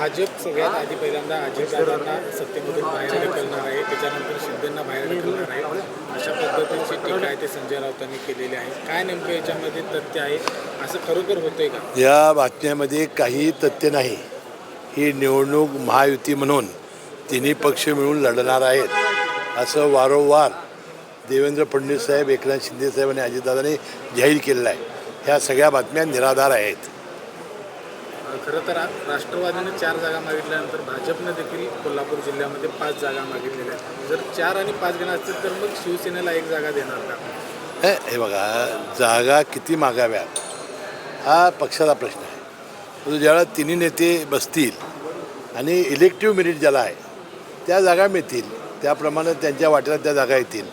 भाजप सगळ्यात आधी पहिल्यांदा अजितदादांना सत्तेमधून बाहेर ढकलणार आहे. त्याच्यानंतर शिंदेंना बाहेर ढकलणार आहे. अशा पद्धतीची टीका आहे ते संजय राऊतांनी केलेली आहे. काय नेमकं याच्यामध्ये तथ्य आहे? असं खरोखर होतंय का? या बातम्यामध्ये काही तथ्य नाही. ही निवडणूक महायुती म्हणून तिन्ही पक्ष मिळून लढणार आहेत. असं वारंवार देवेंद्र फडणवीस साहेब एकनाथ शिंदे साहेब आणि अजितदादांनी जाहीर केलेलं आहे. ह्या सगळ्या बातम्या निराधार आहेत. खरं तर राष्ट्रवादीनं राष्ट्रवादीने चार जागा मागितल्यानंतर भाजपनं देखील कोल्हापूर जिल्ह्यामध्ये पाच जागा मागितलेल्या आहेत. जर चार आणि पाच घेणार असतील तर मग शिवसेनेला एक जागा देणार का? हे हे बघा जागा किती मागाव्यात हा पक्षाचा प्रश्न आहे. म्हणजे परंतु तिन्ही नेते बसतील आणि इलेक्टिव्ह मेरिट ज्याला आहे त्या जागा मिळतील. त्याप्रमाणे त्यांच्या वाट्याला त्या जागा येतील.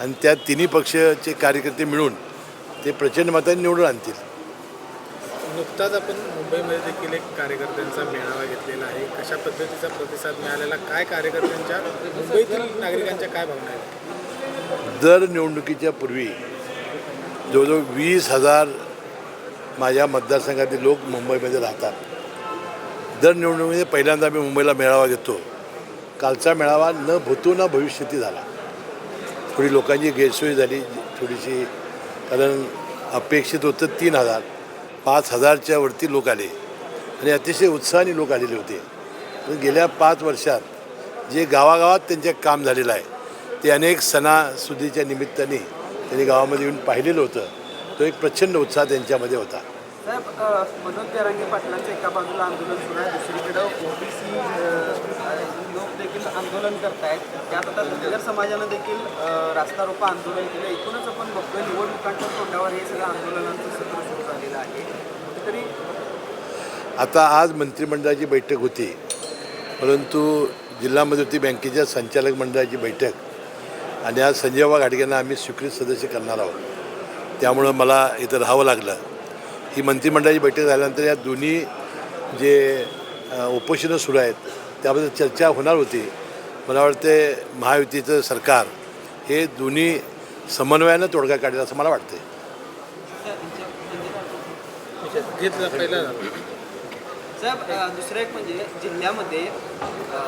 आणि त्या तिन्ही पक्षाचे कार्यकर्ते मिळून ते प्रचंड मताने निवडून आणतील. नुकताच आपण मुंबईमध्ये देखील एक कार्यकर्त्यांचा मेळावा घेतलेला आहे. कशा पद्धतीचा प्रतिसाद मिळालेला? काय कार्यकर्त्यांच्या मुंबईतील नागरिकांच्या काय भावना आहेत? दर निवडणुकीच्या पूर्वी जवळजवळ वीस हजार माझ्या मतदारसंघातील लोक मुंबईमध्ये राहतात. दर निवडणुकीमध्ये पहिल्यांदा मी मुंबईला मेळावा घेतो. कालचा मेळावा न भूतो न भविष्यती झाला. थोडी लोकांची गैरसोय झाली. थोडीशी कारण अपेक्षित होतं तीन हजार. पाच हजारच्या वरती लोक आले. आणि अतिशय उत्साहाने लोक आलेले होते. गेल्या पाच वर्षात जे गावागावात त्यांचे काम झालेलं आहे ते अनेक सणासुदीच्या निमित्ताने त्यांनी गावामध्ये येऊन पाहिलेलं होतं. तो एक प्रचंड उत्साह त्यांच्यामध्ये होता. साहेब मनोज जरांगे पाटलांचं एका बाजूला आंदोलन सुरू आहे. दुसरीकडं ओबीसी देखील आंदोलन करतायत. त्यात आता धनगर समाजानं देखील रास्ता रोपा आंदोलन केलं. एकूणच आपण बघतोय निवडणुकांच्या तोंडावर हे सगळं आंदोलनांचं सत्र सुरू झालेलं आहे. कुठेतरी आता आज मंत्रिमंडळाची बैठक होती. परंतु जिल्हा मध्यवर्ती बँकेच्या संचालक मंडळाची बैठक आणि आज संजयबा घाटग्यांना आम्ही स्वीकृत सदस्य करणार आहोत. त्यामुळं मला इथं राहावं लागलं. ही मंत्रिमंडळाची बैठक झाल्यानंतर या दोन्ही जे उपोषणं सुरू आहेत त्याबद्दल चर्चा होणार होती. मला वाटते महायुतीचं सरकार हे दोन्ही समन्वयानं तोडगा काढेल असं मला वाटतं साहेब दुसरं एक म्हणजे जिल्ह्यामध्ये अ,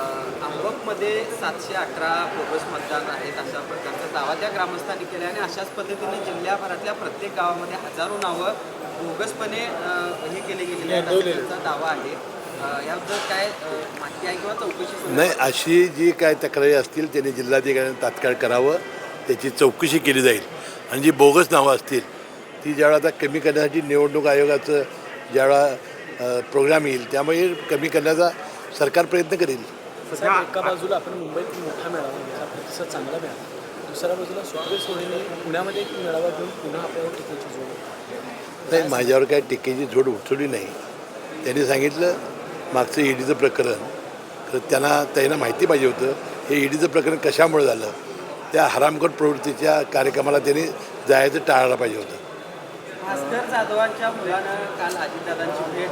आंबकमध्ये सातशे अठरा बोगस मतदान आहेत अशा प्रकारचा दावा त्या ग्रामस्थांनी केला आणि अशाच पद्धतीने जिल्ह्याभरातल्या प्रत्येक गावामध्ये हजारो नावं बोगसपणे हे केले गेलेले आहेत. असा त्यांचा दावा आहे. याबद्दल काय अ, माहिती आहे किंवा चौकशी सुरू आहे? नाही अशी जी काय तक्रारी असतील त्यांनी जिल्हाधिकाऱ्यांनी तात्काळ करावं त्याची चौकशी केली जाईल. आणि जी बोगस नावं असतील ती ज्यावेळा आता कमी करण्यासाठी निवडणूक आयोगाचं ज्यावेळा प्रोग्राम येईल त्यामुळे कमी करण्याचा सरकार प्रयत्न करेल. एका बाजूला आपण मुंबईत मोठा मेळावा प्रतिसाद चांगला मिळाला. दुसऱ्या बाजूला सुप्रिया सोडेने पुण्यामध्ये एक मेळावा घेऊन पुन्हा आपल्याला टिकेची जोड नाही माझ्यावर काय टीकेची झोड उठवली नाही. त्यांनी सांगितलं मागचं ईडीचं प्रकरण तर त्यांना त्यांना माहिती पाहिजे होतं हे ईडीचं प्रकरण कशामुळे झालं? त्या हरामखोर प्रवृत्तीच्या कार्यक्रमाला त्यांनी जायचं टाळायला पाहिजे होतं. भास्कर जाधवांच्या मुलानं काल अजितदादांची भेट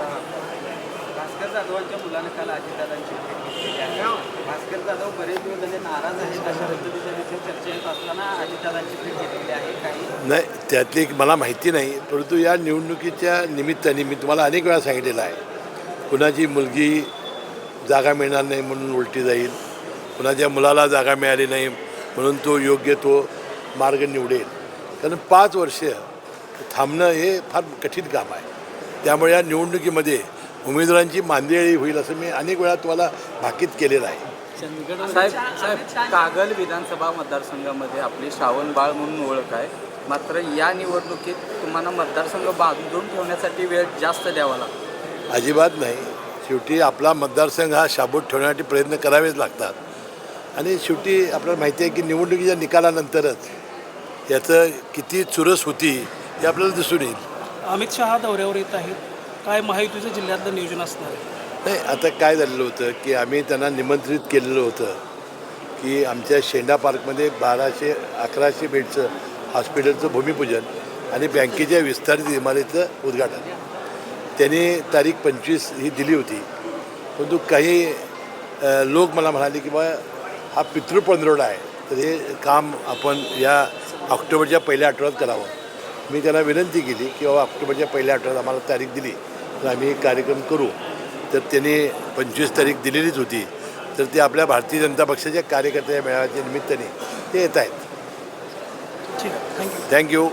भास्कर जाधवांच्या मुलानं काल अजितदादांची भेट भास्कर जाधव बरेच दिवस झाले नाराज आहेत अशा पद्धतीच्या चर्चा येत असताना अजितदादांची भेट घेतलेली आहे. काही नाही त्यातली मला माहिती नाही परंतु या निवडणुकीच्या निमित्ताने मी तुम्हाला अनेक वेळा सांगितलेलं आहे. कुणाची मुलगी जागा मिळणार नाही म्हणून उलटी जाईल. कुणाच्या मुलाला जागा मिळाली नाही म्हणून तो योग्य तो मार्ग निवडेल. कारण पाच वर्ष थांबणं हे फार कठीण काम आहे. त्यामुळे या निवडणुकीमध्ये उमेदवारांची मांदेळी होईल असं मी अनेक वेळा तुम्हाला भाकीत केलेलं आहे. साहेब साहेब कागल विधानसभा मतदारसंघामध्ये आपली श्रावण बाळ म्हणून ओळख आहे. मात्र या निवडणुकीत तुम्हाला मतदारसंघ बांधून ठेवण्यासाठी वेळ जास्त द्यावा लागतो. अजिबात नाही. शेवटी आपला मतदारसंघ हा शाबूत ठेवण्यासाठी प्रयत्न करावेच लागतात. आणि शेवटी आपल्याला माहिती आहे की निवडणुकीच्या निकालानंतरच याचं किती चुरस होती हे आपल्याला दिसून येईल. अमित शहा दौऱ्यावर येत आहेत. काय महायुतीचं जिल्ह्यातलं नियोजन असणार नाही आता काय झालेलं होतं की आम्ही त्यांना निमंत्रित केलेलं होतं की आमच्या शेंडा पार्कमध्ये बाराशे अकराशे बेडचं हॉस्पिटलचं भूमिपूजन आणि बँकेच्या विस्तारित इमारतीचं उद्घाटन. त्यांनी तारीख पंचवीस ही दिली होती. परंतु काही लोक मला म्हणाले की बा हा पितृपंधरवडा आहे. तर हे काम आपण या ऑक्टोबरच्या पहिल्या आठवड्यात करावं. मी त्यांना विनंती केली की बाबा ऑक्टोबरच्या पहिल्या आठवड्यात आम्हाला तारीख दिली. तर आम्ही हे कार्यक्रम करू. तर त्यांनी पंचवीस तारीख दिलेलीच होती. तर ते आपल्या भारतीय जनता पक्षाच्या कार्यकर्त्या मेळाव्याच्या निमित्ताने ते येत आहेत. ठीक आहे. Thank you thank you